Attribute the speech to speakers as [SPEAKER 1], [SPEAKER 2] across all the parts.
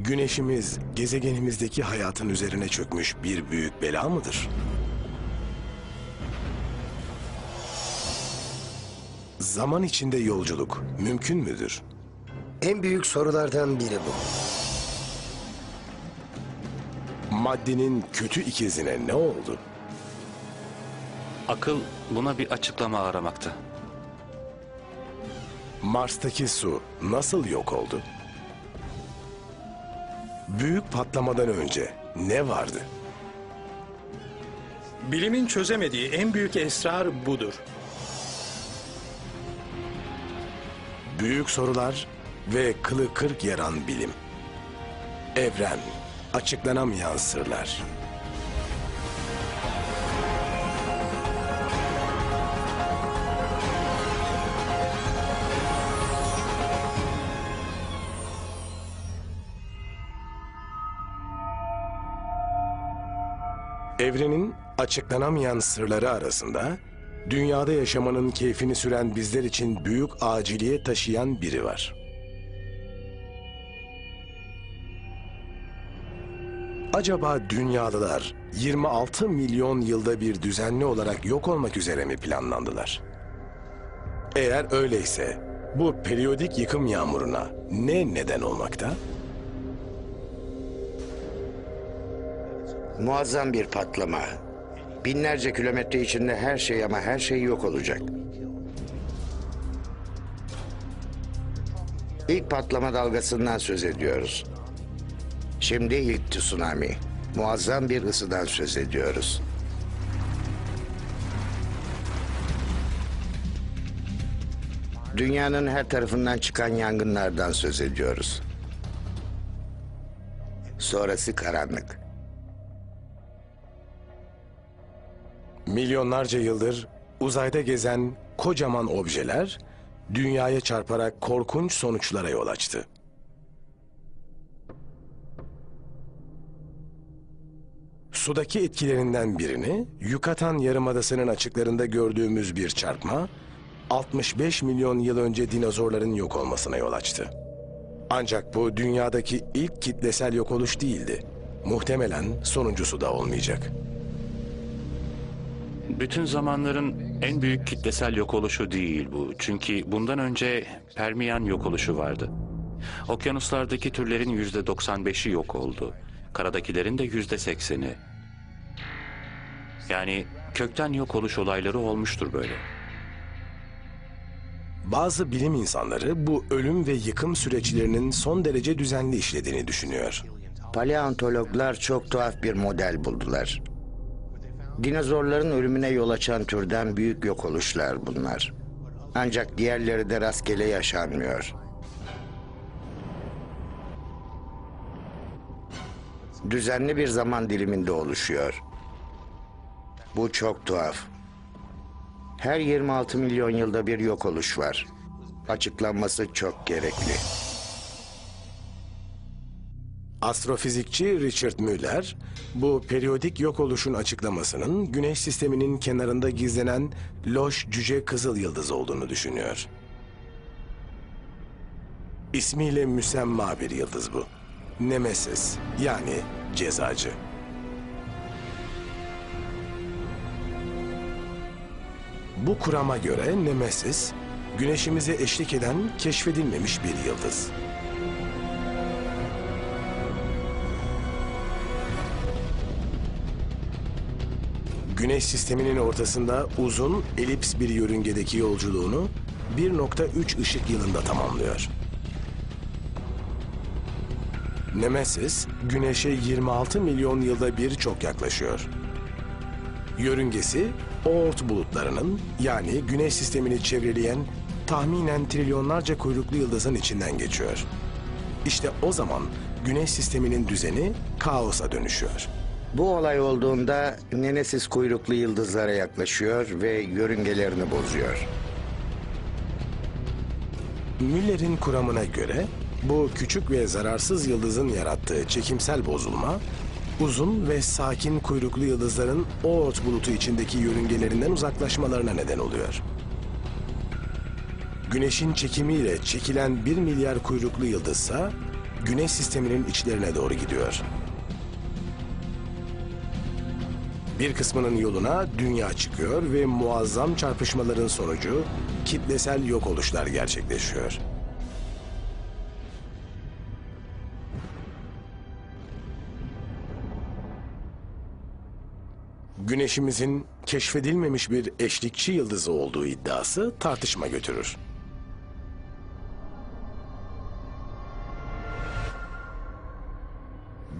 [SPEAKER 1] Güneşimiz gezegenimizdeki hayatın üzerine çökmüş bir büyük bela mıdır? Zaman içinde yolculuk mümkün müdür?
[SPEAKER 2] En büyük sorulardan biri bu.
[SPEAKER 1] Maddenin kötü ikizine ne oldu?
[SPEAKER 3] Akıl buna bir açıklama aramakta.
[SPEAKER 1] Mars'taki su nasıl yok oldu? Büyük patlamadan önce ne vardı?
[SPEAKER 4] Bilimin çözemediği en büyük esrar budur.
[SPEAKER 1] Büyük sorular ve kılı kırk yaran bilim. Evren, açıklanamayan sırlar. Evrenin açıklanamayan sırları arasında dünyada yaşamanın keyfini süren bizler için büyük aciliye taşıyan biri var. Acaba dünyalılar 26 milyon yılda bir düzenli olarak yok olmak üzere mi planlandılar? Eğer öyleyse bu periyodik yıkım yağmuruna ne neden olmakta?
[SPEAKER 5] Muazzam bir patlama. Binlerce kilometre içinde her şey ama her şey yok olacak. İlk patlama dalgasından söz ediyoruz. Şimdi ilk tsunami. Muazzam bir ısıdan söz ediyoruz. Dünyanın her tarafından çıkan yangınlardan söz ediyoruz. Sonrası karanlık.
[SPEAKER 1] Milyonlarca yıldır uzayda gezen kocaman objeler dünyaya çarparak korkunç sonuçlara yol açtı. Sudaki etkilerinden birini Yucatan Yarımadası'nın açıklarında gördüğümüz bir çarpma 65 milyon yıl önce dinozorların yok olmasına yol açtı. Ancak bu dünyadaki ilk kitlesel yok oluş değildi. Muhtemelen sonuncusu da olmayacak.
[SPEAKER 3] Bütün zamanların en büyük kitlesel yok oluşu değil bu. Çünkü bundan önce Permiyan yok oluşu vardı. Okyanuslardaki türlerin yüzde 95'i yok oldu. Karadakilerin de yüzde 80'i. Yani kökten yok oluş olayları olmuştur böyle.
[SPEAKER 1] Bazı bilim insanları bu ölüm ve yıkım süreçlerinin son derece düzenli işlediğini düşünüyor.
[SPEAKER 5] Paleontologlar çok tuhaf bir model buldular. Dinozorların ölümüne yol açan türden büyük yok oluşlar bunlar. Ancak diğerleri de rastgele yaşanmıyor. Düzenli bir zaman diliminde oluşuyor. Bu çok tuhaf. Her 26 milyon yılda bir yok oluş var. Açıklanması çok gerekli.
[SPEAKER 1] Astrofizikçi Richard Müller, bu periyodik yok oluşun açıklamasının Güneş sisteminin kenarında gizlenen loş cüce kızıl yıldız olduğunu düşünüyor. İsmiyle müsemma bir yıldız bu. Nemesis yani cezacı. Bu kurama göre Nemesis, Güneşimize eşlik eden keşfedilmemiş bir yıldız. Güneş sisteminin ortasında uzun elips bir yörüngedeki yolculuğunu 1.3 ışık yılında tamamlıyor. Nemesis, Güneş'e 26 milyon yılda bir çok yaklaşıyor. Yörüngesi, Oort bulutlarının yani Güneş sistemini çevreleyen tahminen trilyonlarca kuyruklu yıldızın içinden geçiyor. İşte o zaman Güneş sisteminin düzeni kaosa dönüşüyor.
[SPEAKER 5] Bu olay olduğunda Nenesis kuyruklu yıldızlara yaklaşıyor ve yörüngelerini bozuyor.
[SPEAKER 1] Müller'in kuramına göre bu küçük ve zararsız yıldızın yarattığı çekimsel bozulma, uzun ve sakin kuyruklu yıldızların Oort bulutu içindeki yörüngelerinden uzaklaşmalarına neden oluyor. Güneşin çekimiyle çekilen 1 milyar kuyruklu yıldızsa Güneş sisteminin içlerine doğru gidiyor. Bir kısmının yoluna dünya çıkıyor ve muazzam çarpışmaların sonucu kitlesel yok oluşlar gerçekleşiyor. Güneşimizin keşfedilmemiş bir eşlikçi yıldızı olduğu iddiası tartışma götürür.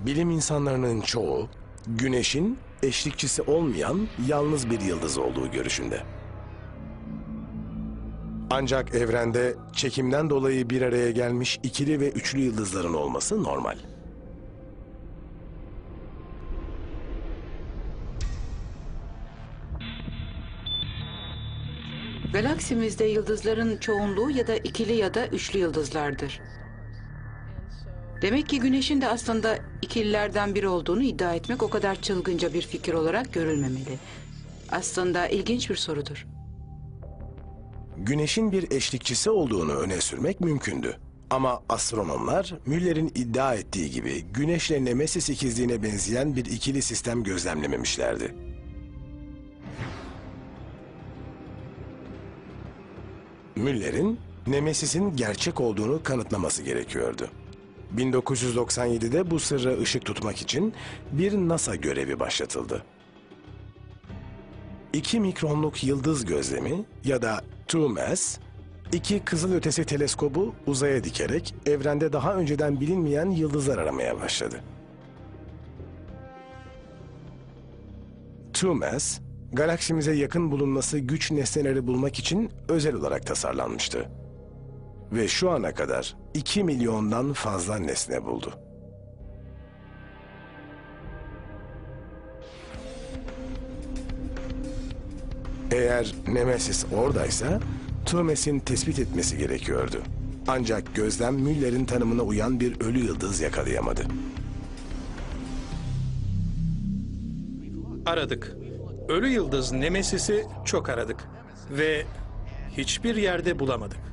[SPEAKER 1] Bilim insanlarının çoğu Güneş'in eşlikçisi olmayan yalnız bir yıldız olduğu görüşünde. Ancak evrende çekimden dolayı bir araya gelmiş ikili ve üçlü yıldızların olması normal.
[SPEAKER 6] Galaksimizde yıldızların çoğunluğu ya da ikili ya da üçlü yıldızlardır. Demek ki Güneş'in de aslında ikililerden biri olduğunu iddia etmek o kadar çılgınca bir fikir olarak görülmemeli. Aslında ilginç bir sorudur.
[SPEAKER 1] Güneş'in bir eşlikçisi olduğunu öne sürmek mümkündü. Ama astronomlar Müller'in iddia ettiği gibi Güneş'le Nemesis ikizliğine benzeyen bir ikili sistem gözlemlememişlerdi. Müller'in Nemesis'in gerçek olduğunu kanıtlaması gerekiyordu. 1997'de bu sırra ışık tutmak için bir NASA görevi başlatıldı. 2 mikronluk yıldız gözlemi ya da 2MASS, iki kızılötesi teleskobu uzaya dikerek evrende daha önceden bilinmeyen yıldızlar aramaya başladı. 2MASS, galaksimize yakın bulunması güç nesneleri bulmak için özel olarak tasarlanmıştı. Ve şu ana kadar 2 milyondan fazla nesne buldu. Eğer Nemesis oradaysa Tuomes'in tespit etmesi gerekiyordu. Ancak gözlem Müller'in tanımına uyan bir ölü yıldız yakalayamadı.
[SPEAKER 4] Aradık. Ölü yıldız Nemesis'i çok aradık. Ve hiçbir yerde bulamadık.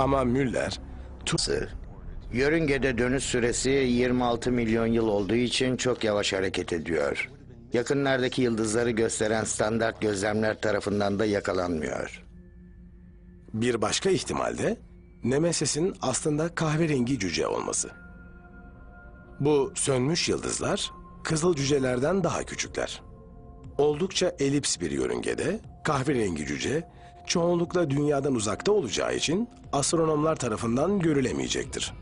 [SPEAKER 1] Ama Müller,
[SPEAKER 5] Sı- Yörüngede dönüş süresi 26 milyon yıl olduğu için çok yavaş hareket ediyor. Yakınlardaki yıldızları gösteren standart gözlemler tarafından da yakalanmıyor.
[SPEAKER 1] bir başka ihtimalde Nemesis'in aslında kahverengi cüce olması. Bu sönmüş yıldızlar kızıl cücelerden daha küçükler. Oldukça elips bir yörüngede kahverengi cüce çoğunlukla dünyadan uzakta olacağı için astronomlar tarafından görülemeyecektir.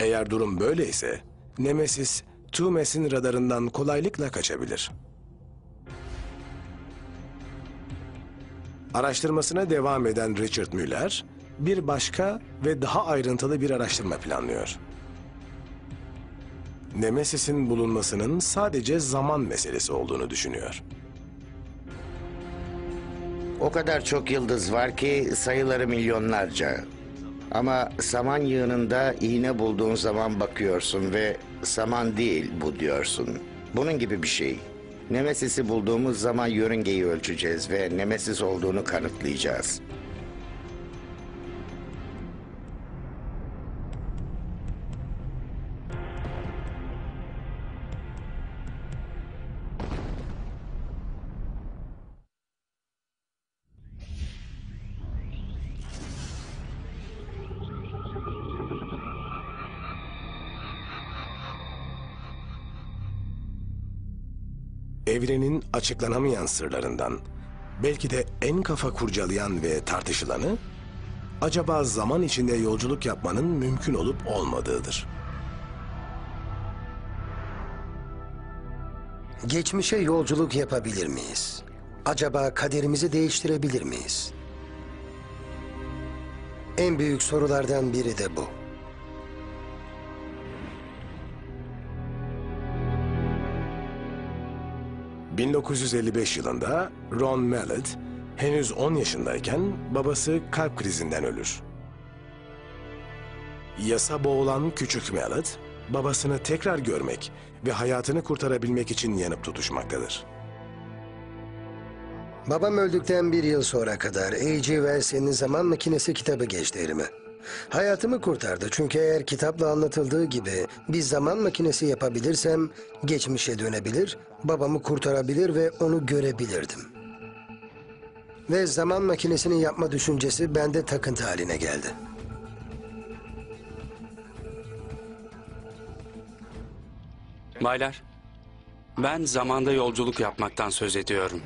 [SPEAKER 1] Eğer durum böyleyse Nemesis Tuomes'in radarından kolaylıkla kaçabilir. Araştırmasına devam eden Richard Müller, bir başka ve daha ayrıntılı bir araştırma planlıyor. Nemesis'in bulunmasının sadece zaman meselesi olduğunu düşünüyor.
[SPEAKER 5] O kadar çok yıldız var ki sayıları milyonlarca. Ama saman yığınında iğne bulduğun zaman bakıyorsun ve saman değil bu diyorsun. Bunun gibi bir şey. Nemesis'i bulduğumuz zaman yörüngeyi ölçeceğiz ve Nemesis olduğunu kanıtlayacağız.
[SPEAKER 1] Evrenin açıklanamayan sırlarından, belki de en kafa kurcalayan ve tartışılanı, acaba zaman içinde yolculuk yapmanın mümkün olup olmadığıdır.
[SPEAKER 2] Geçmişe yolculuk yapabilir miyiz? Acaba kaderimizi değiştirebilir miyiz? En büyük sorulardan biri de bu.
[SPEAKER 1] ...1955 yılında Ron Mallet henüz 10 yaşındayken babası kalp krizinden ölür. Yasa boğulan küçük Mallet, babasını tekrar görmek ve hayatını kurtarabilmek için yanıp tutuşmaktadır.
[SPEAKER 2] Babam öldükten bir yıl sonra kadar A.G. Wells'in Zaman Makinesi kitabı geçti elime. Hayatımı kurtardı çünkü eğer kitapla anlatıldığı gibi bir zaman makinesi yapabilirsem geçmişe dönebilir, babamı kurtarabilir ve onu görebilirdim. Ve zaman makinesini yapma düşüncesi bende takıntı haline geldi.
[SPEAKER 7] Baylar, ben zamanda yolculuk yapmaktan söz ediyorum.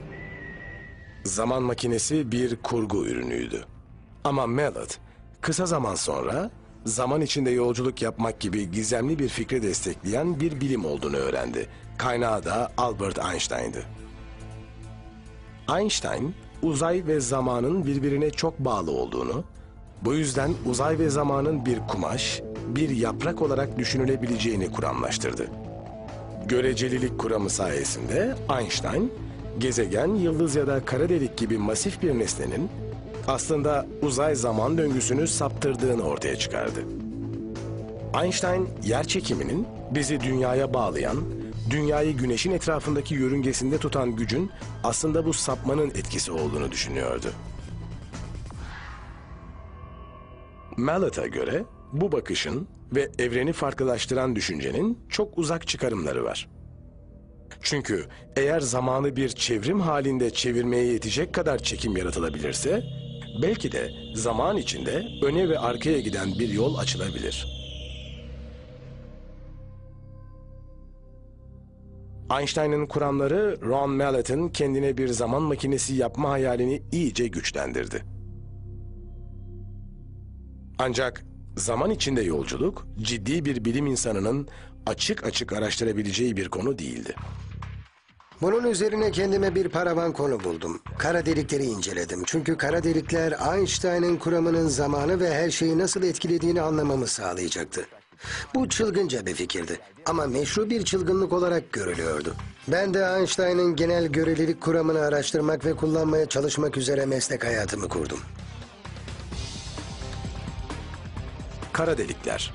[SPEAKER 1] Zaman makinesi bir kurgu ürünüydü. Ama Mallet kısa zaman sonra zaman içinde yolculuk yapmak gibi gizemli bir fikri destekleyen bir bilim olduğunu öğrendi. Kaynağı da Albert Einstein'dı. Einstein, uzay ve zamanın birbirine çok bağlı olduğunu, bu yüzden uzay ve zamanın bir kumaş, bir yaprak olarak düşünülebileceğini kuramlaştırdı. Görecelilik kuramı sayesinde Einstein, gezegen, yıldız ya da kara delik gibi masif bir nesnenin aslında uzay zaman döngüsünü saptırdığını ortaya çıkardı. Einstein, yer çekiminin bizi dünyaya bağlayan, dünyayı güneşin etrafındaki yörüngesinde tutan gücün aslında bu sapmanın etkisi olduğunu düşünüyordu. Mallet'a göre bu bakışın ve evreni farklılaştıran düşüncenin çok uzak çıkarımları var. Çünkü eğer zamanı bir çevrim halinde çevirmeye yetecek kadar çekim yaratılabilirse, belki de zaman içinde öne ve arkaya giden bir yol açılabilir. Einstein'ın kuramları Ron Mallett'in kendine bir zaman makinesi yapma hayalini iyice güçlendirdi. Ancak zaman içinde yolculuk ciddi bir bilim insanının açık açık araştırabileceği bir konu değildi.
[SPEAKER 2] Bunun üzerine kendime bir paravan konu buldum. Kara delikleri inceledim. Çünkü kara delikler Einstein'ın kuramının zamanı ve her şeyi nasıl etkilediğini anlamamı sağlayacaktı. Bu çılgınca bir fikirdi ama meşru bir çılgınlık olarak görülüyordu. Ben de Einstein'ın genel görelilik kuramını araştırmak ve kullanmaya çalışmak üzere meslek hayatımı kurdum.
[SPEAKER 1] Kara delikler,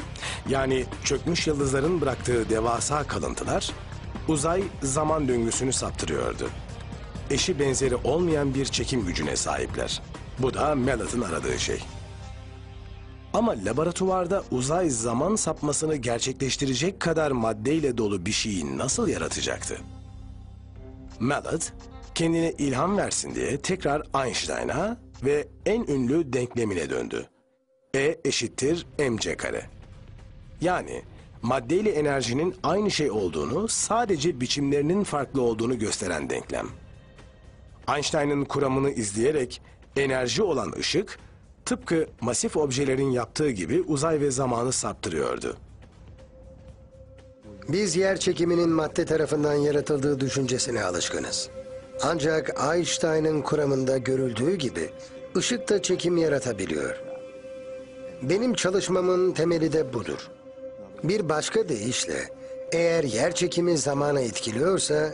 [SPEAKER 1] yani çökmüş yıldızların bıraktığı devasa kalıntılar, uzay zaman döngüsünü saptırıyordu. Eşi benzeri olmayan bir çekim gücüne sahipler. Bu da Mallett'ın aradığı şey. Ama laboratuvarda uzay zaman sapmasını gerçekleştirecek kadar maddeyle dolu bir şeyi nasıl yaratacaktı? Mallet, kendine ilham versin diye tekrar Einstein'a ve en ünlü denklemine döndü. E eşittir mc kare. Yani madde ile enerjinin aynı şey olduğunu sadece biçimlerinin farklı olduğunu gösteren denklem. Einstein'ın kuramını izleyerek enerji olan ışık tıpkı masif objelerin yaptığı gibi uzay ve zamanı saptırıyordu.
[SPEAKER 2] Biz yer çekiminin madde tarafından yaratıldığı düşüncesine alışkınız. Ancak Einstein'ın kuramında görüldüğü gibi ışık da çekim yaratabiliyor. Benim çalışmamın temeli de budur. Bir başka deyişle eğer yer çekimi zamana etkiliyorsa,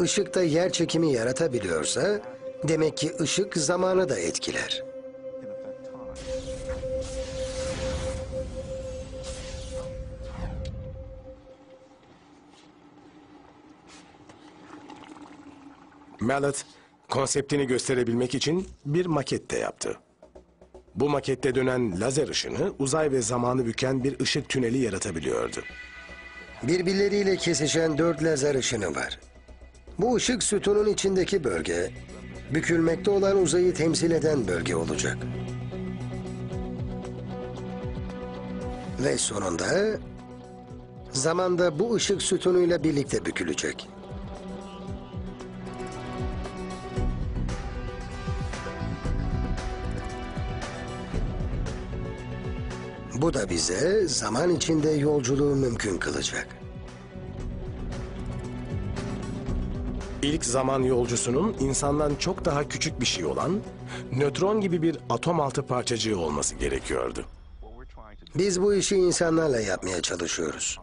[SPEAKER 2] ışık da yer çekimi yaratabiliyorsa demek ki ışık zamanı da etkiler.
[SPEAKER 1] Mallet konseptini gösterebilmek için bir maket de yaptı. Bu makette dönen lazer ışını uzay ve zamanı büken bir ışık tüneli yaratabiliyordu.
[SPEAKER 2] Birbirleriyle kesişen dört lazer ışını var. Bu ışık sütunun içindeki bölge, bükülmekte olan uzayı temsil eden bölge olacak. Ve sonunda zamanda bu ışık sütunuyla birlikte bükülecek. Bu da bize zaman içinde yolculuğu mümkün kılacak.
[SPEAKER 1] İlk zaman yolcusunun insandan çok daha küçük bir şey olan nötron gibi bir atom altı parçacığı olması gerekiyordu.
[SPEAKER 2] Biz bu işi insanlarla yapmaya çalışıyoruz.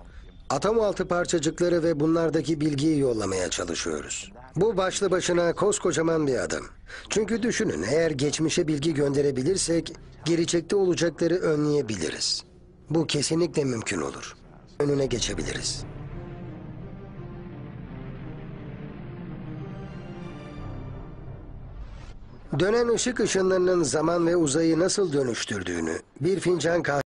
[SPEAKER 2] Atom altı parçacıkları ve bunlardaki bilgiyi yollamaya çalışıyoruz. Bu başlı başına koskocaman bir adam. Çünkü düşünün eğer geçmişe bilgi gönderebilirsek gelecekte olacakları önleyebiliriz. Bu kesinlikle mümkün olur. Önüne geçebiliriz. Dönen ışık ışınlarının zaman ve uzayı nasıl dönüştürdüğünü bir fincan kahve